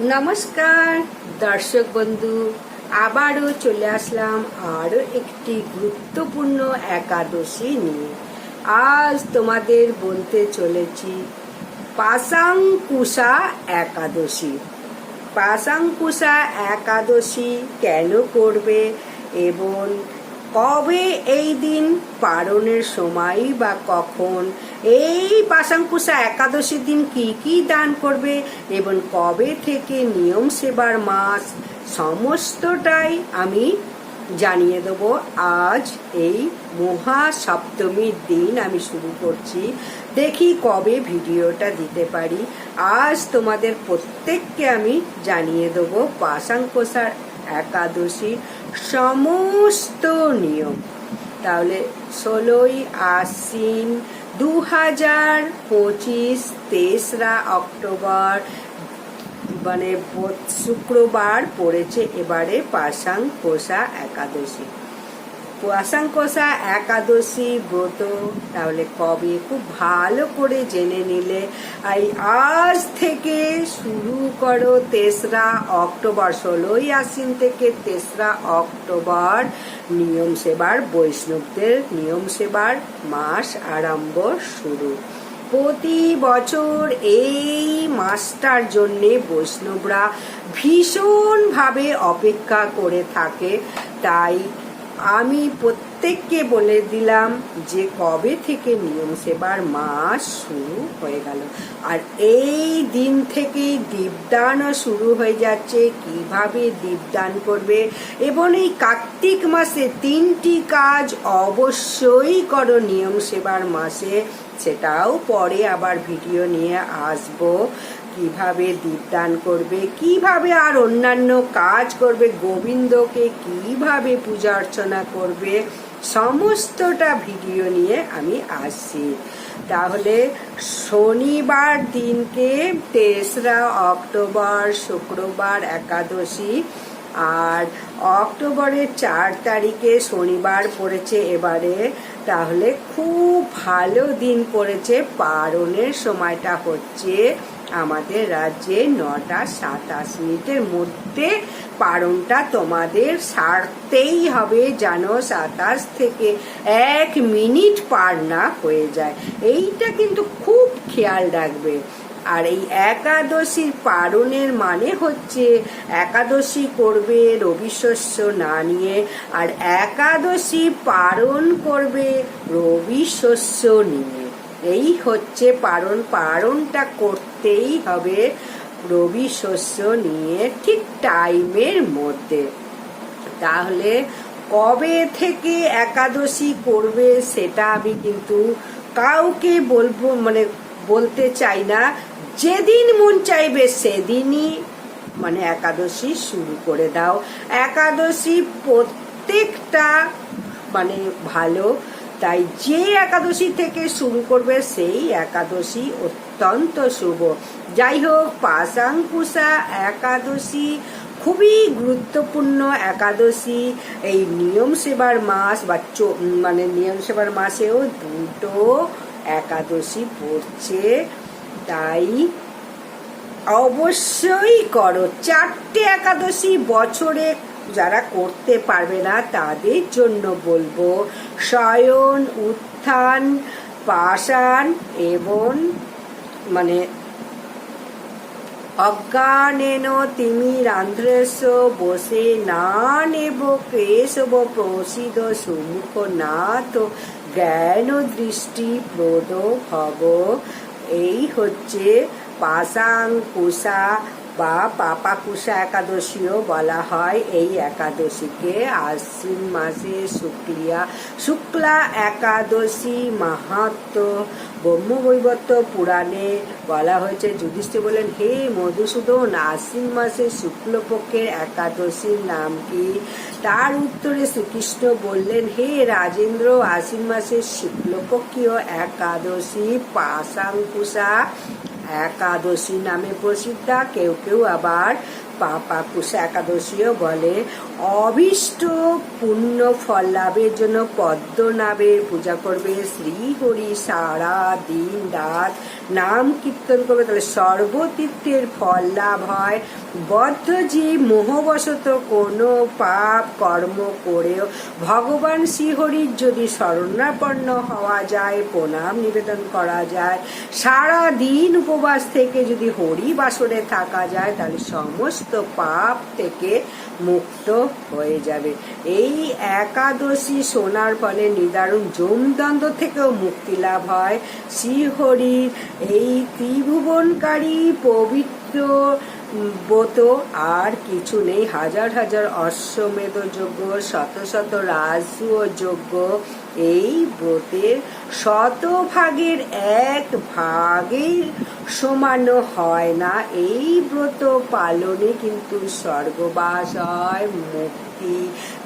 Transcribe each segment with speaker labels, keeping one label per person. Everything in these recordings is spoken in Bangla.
Speaker 1: নমস্কার, দর্শক বন্ধু, আবারও চলে আসলাম আরও একটি গুরুত্বপূর্ণ একাদশী নিয়ে। আজ তোমাদের বলতে চলেছি পাশাঙ্কুশা একাদশী। পাশাঙ্কুশা একাদশী কেন করবে এবং কবে এই দিন পালনের সময় বা কখন? এই পাশাঙ্কুশা একাদশীর দিন কি কি দান করবে? এবং কবে থেকে নিয়ম সেবার মাস? সমস্তটাই আমি জানিয়ে দেব। আজ এই মহা সপ্তমীর দিন আমি শুরু করছি। দেখি কবে ভিডিওটা দিতে পারি। আজ তোমাদের প্রত্যেককে আমি জানিয়ে দেবো পাশাঙ্কোষার একাদশী। সমস্ত নিয়ম। তাহলে ষোলোই আশ্বিন দু হাজার পঁচিশ তেসরা অক্টোবর মানে শুক্রবার পড়েছে এবারে পাশাং পোষা একাদশী। পাশাং কোষা, একাদশী ব্রত, তাহলে কবে? খুব ভালো করে জেনে নিলে। এই আজ থেকে শুরু করো তেসরা অক্টোবর, ষোলোই আশ্বিন থেকে তেসরা অক্টোবর। নিয়ম সেবার বৈষ্ণবদের নিয়ম সেবার মাস আরম্ভ শুরু। প্রতি বছর এই মাসটার জন্যে বৈষ্ণবরা ভীষণভাবে অপেক্ষা করে থাকে। তাই আমি প্রত্যেককে বলে দিলাম যে কবে থেকে নিয়ম সেবার মাস শুরু হয়ে গেল। আর এই দিন থেকেই দীপদানও শুরু হয়ে যাচ্ছে। কীভাবে দীপদান করবে? এবং এই কার্তিক মাসে তিনটি কাজ অবশ্যই করো নিয়ম সেবার মাসে। সেটাও পরে আবার ভিডিও নিয়ে আসব। কীভাবে দীপদান করবে, কীভাবে আর অন্যান্য কাজ করবে, গোবিন্দকে কীভাবে পূজা অর্চনা করবে, সমস্তটা ভিডিও নিয়ে আমি আসছি। তাহলে শনিবার দিনকে তেসরা অক্টোবর, শুক্রবার একাদশী, আর অক্টোবরের চার তারিখে শনিবার পড়েছে এবারে, তাহলে খুব ভালো দিন পড়েছে, পারণের সময়টা হচ্ছে আমাদের রাজ্যে নটা সাতাশ মিনিটের মধ্যে পারণটা তোমাদের সারতেই হবে যেন সাতাশ থেকে এক মিনিট পার না হয়ে যায়। এইটা কিন্তু খুব খেয়াল রাখবে। আর এই একাদশীর পারণের মানে হচ্ছে একাদশী করবে রবি শস্য না নিয়ে, আর একাদশী পারণ করবে রবি শস্য নিয়ে। এই হচ্ছে পারণ, পারণটা করতেই হবে রবি শস্য নিয়ে ঠিক টাইমের মধ্যে। তাহলে কবে থেকে একাদশী করবে সেটা আমি কিন্তু কাউকে বলব মানে বলতে চাই না। যেদিন মন চাইবে সেদিনই মানে একাদশী শুরু করে দাও। একাদশী প্রত্যেকটা মানে ভালো তাই যে একাদশী থেকে শুরু করবে, সেই একাদশী অত্যন্ত শুভ। যাই হোক, পাশাঙ্কুশা একাদশী খুবই গুরুত্বপূর্ণ একাদশী। এই নিয়ম সেবার মাস বা মানে নিয়ম সেবার মাসেও দুটো একাদশী পড়ছে। তাই অবশ্যই করো। চারটে একাদশী বছরে যারা করতে পারবে না, তাদের জন্য বলব শয়ন, উত্থান, পাষাণ এবং মানে অজ্ঞানেন তিমিরান্ধ্রেশ বসে না নেব কেশব প্রসিদ সুমুখ জ্ঞান দৃষ্টি প্রদ ভব এই হচ্ছে পাশাঙ্কুশা বা পাপাকুশা একাদশীও বলা হয় এই একাদশীকে। আশ্বিন মাসে শুক্লিয়া, শুক্লা একাদশী মাহাত্ম ব্রহ্মবৈবত্য পুরাণে বলা হয়েছে। যুধিষ্ঠির বলেন, হে মধুসূদন, আশ্বিন মাসে শুক্লপক্ষের একাদশীর নাম কি? তার উত্তরে শ্রীকৃষ্ণ বললেন, হে রাজেন্দ্র, আশ্বিন মাসের শুক্লপক্ষীয় একাদশী পাশাঙ্কুশা একাদশী নামে প্রসিদ্ধা কেউ কেউ আবার পাপাকুশা একাদশীও বলে, অভীষ্ট পুণ্য ফল লাভের জন্য পদ্ম পদ্মনাভের পূজা করবে শ্রীহরি সারা দিন রাত। নাম কীর্তন করবে, তাহলে সর্বতীর্থের ফল লাভ হয়। বদ্ধ জীব মোহবশত কোনো পাপ কর্ম করেও ভগবান শ্রীহরির যদি শরণাপন্ন হওয়া যায়, প্রণাম নিবেদন করা যায়। সারা দিন উপবাস থেকে যদি হরি বাসরে থাকা যায়, তাহলে সমস্ত পাপ থেকে মুক্ত হয়ে যাবে। এই একাদশী শোনার ফলে নিদারুণ যমদণ্ড থেকেও মুক্তি লাভ হয়। শ্রীহরির এই ত্রিভুবনকারী পবিত্র ব্রত আর কিছু নেই। হাজার হাজার অশ্বমেধ যজ্ঞ শত শত রাজসূয় যজ্ঞ এই ব্রতের শতভাগের এক ভাগের সমানো হয় না। এই ব্রত পালনে কিন্তু স্বর্গবাস হয়, মুক্তি,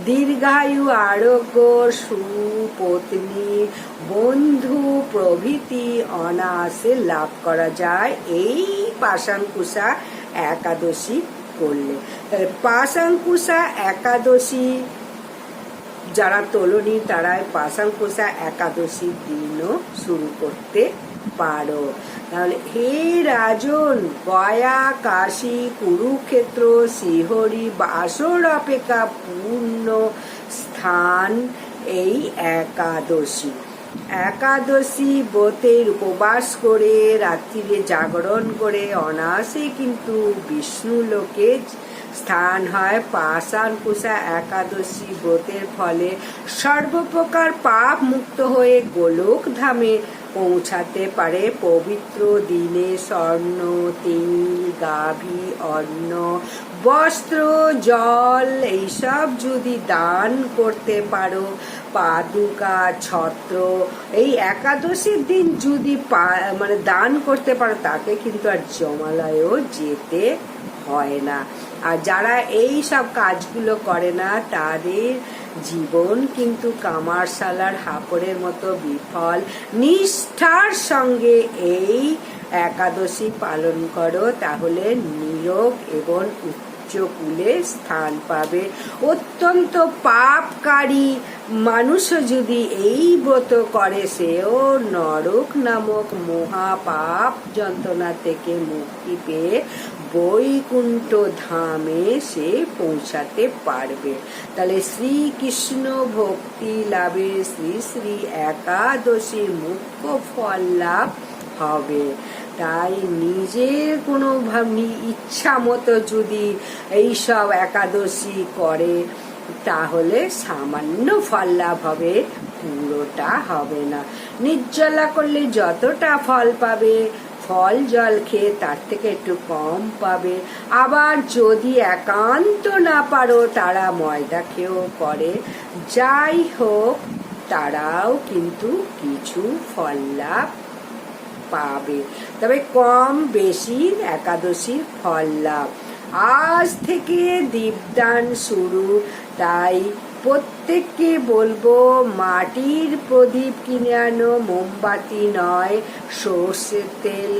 Speaker 1: দীর্ঘায়ু, আরোগ্য, সুপত্নী, বন্ধু, প্রভৃতি, অনায়াসে লাভ করা যায়। এই পাশাঙ্কুশা একাদশী করলে। তাহলে পাশাঙ্কুশা একাদশী যারা তোলনি, তারাই পাশাঙ্কুশা একাদশীর দিনও শুরু করতে পারো। তাহলে হে রাজন গয়া কাশী কুরুক্ষেত্র, শ্রীহরি, বাসর অপেক্ষা পূর্ণ স্থান এই একাদশী। একাদশী ব্রতের উপবাস করে, রাত্রিরে জাগরণ করে অনাসে কিন্তু বিষ্ণু লোকে স্থান হয়। পাষাণ কুষা একাদশী ব্রতের ফলে সর্বপ্রকার পাপ মুক্ত হয়ে গোলক ধামে পৌঁছাতে পারে। পবিত্র দিনে স্বর্ণ, তিল, গাভী, অন্ন, বস্ত্র, জল, এইসব যদি দান করতে পারো, পাদুকা, ছত্র, এই একাদশীর দিন যদি মানে দান করতে পারো, তাকে কিন্তু আর জমালয়েও যেতে হয় না। আর যারা এই সব কাজগুলো করে না, তাদের জীবন কিন্তু কামারশালার হাপড়ের মতো বিফল। নিষ্ঠার সঙ্গে এই একাদশী পালন করো, তাহলে নিয়োগ এবং উচ্চকুলে স্থান পাবে। অত্যন্ত পাপকারী মানুষও যদি এই ব্রত করে, সেও নরক নামক মহাপাপ যন্ত্রণা থেকে মুক্তি পেয়ে বৈকুণ্ঠ ধামে সে পৌঁছাতে পারবে। তাহলে শ্রীকৃষ্ণ ভক্তি লাভে শ্রী শ্রী একাদশীর মুখ্য ফল লাভ হবে। তাই নিজের কোনো ইচ্ছা মতো যদি এইসব একাদশী করে, তাহলে সামান্য ফল লাভ হবে, পুরোটা হবে না। নির্জলা করলে যতটা ফল পাবে ফল জল খেয়ে তার থেকে একটু কম পাবে। আবার যদি একান্ত না পারো, তারা ময়দা খেয়েও করে। যাই হোক, তারাও কিন্তু কিছু ফল লাভ পাবে। তবে কম বেশি একাদশীর ফল লাভ। আজ থেকে দীপদান শুরু, তাই প্রত্যেককে বলব, মাটির প্রদীপ কিনে আনো, মোমবাতি নয়, সর্ষের তেল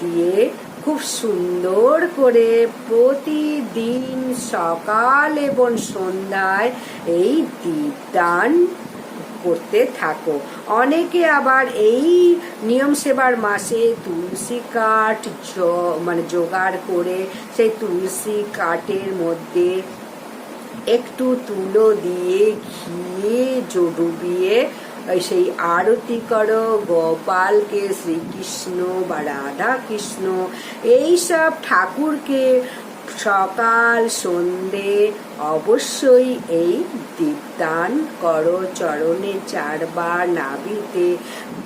Speaker 1: দিয়ে খুব সুন্দর করে প্রতিদিন সকাল এবং সন্ধ্যায় এই দীপদান করতে থাকো। অনেকে আবার এই নিয়ম সেবার মাসে তুলসী কাঠ মানে জোগাড় করে সেই তুলসী কাঠের মধ্যে একটু তুলো দিয়ে ঘিয়ে ডুবিয়ে সেই আরতি করো, গোপালকে শ্রীকৃষ্ণ বা রাধা কৃষ্ণ এইসব ঠাকুরকে সকাল সন্ধে অবশ্যই এই দীপদান করো চরণে চারবার নাভিতে।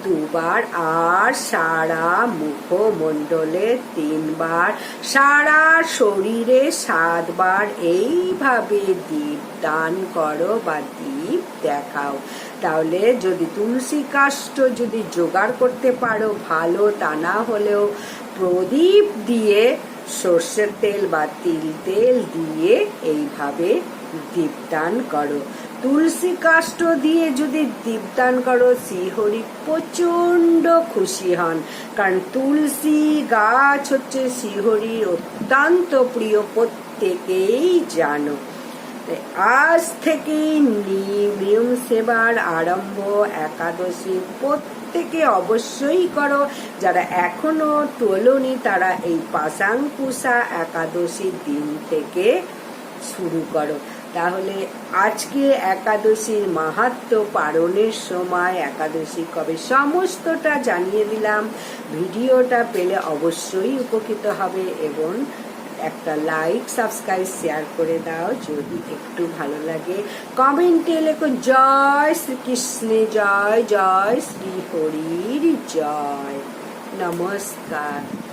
Speaker 1: দুবার আর সারা মুখমণ্ডলে তিনবার, সারা শরীরে সাতবার এইভাবে দীপদান করো বা দীপ দেখাও। তাহলে যদি তুলসী কাষ্ট যদি জোগাড় করতে পারো ভালো, তা না হলেও প্রদীপ দিয়ে সর্ষের তেল বা তিল তেল দিয়ে এইভাবে দীপদান করো। তুলসী কাষ্ট দিয়ে যদি দীপদান করো, শ্রীহরি প্রচণ্ড খুশি হন। কারণ তুলসী গাছ হচ্ছে শ্রীহরির অত্যন্ত প্রিয়, প্রত্যেকেই জানো। আজ থেকেই নি- নিয়ম সেবার আরম্ভ একাদশী প্রত্যেকে অবশ্যই করো। যারা এখনও তোলনি, তারা এই পাশাঙ্কুশা একাদশীর দিন থেকে শুরু করো। তাহলে আজকে একাদশীর মাহাত্ম পালনের সময়, একাদশী কবে সমস্তটা জানিয়ে দিলাম। ভিডিওটা পেলে অবশ্যই উপকৃত হবে এবং একটা লাইক সাবস্ক্রাইব শেয়ার করে দাও। যদি একটু ভালো লাগে কমেন্টে লেখো, জয় শ্রীকৃষ্ণে, জয় জয় শ্রী হরির জয়। নমস্কার।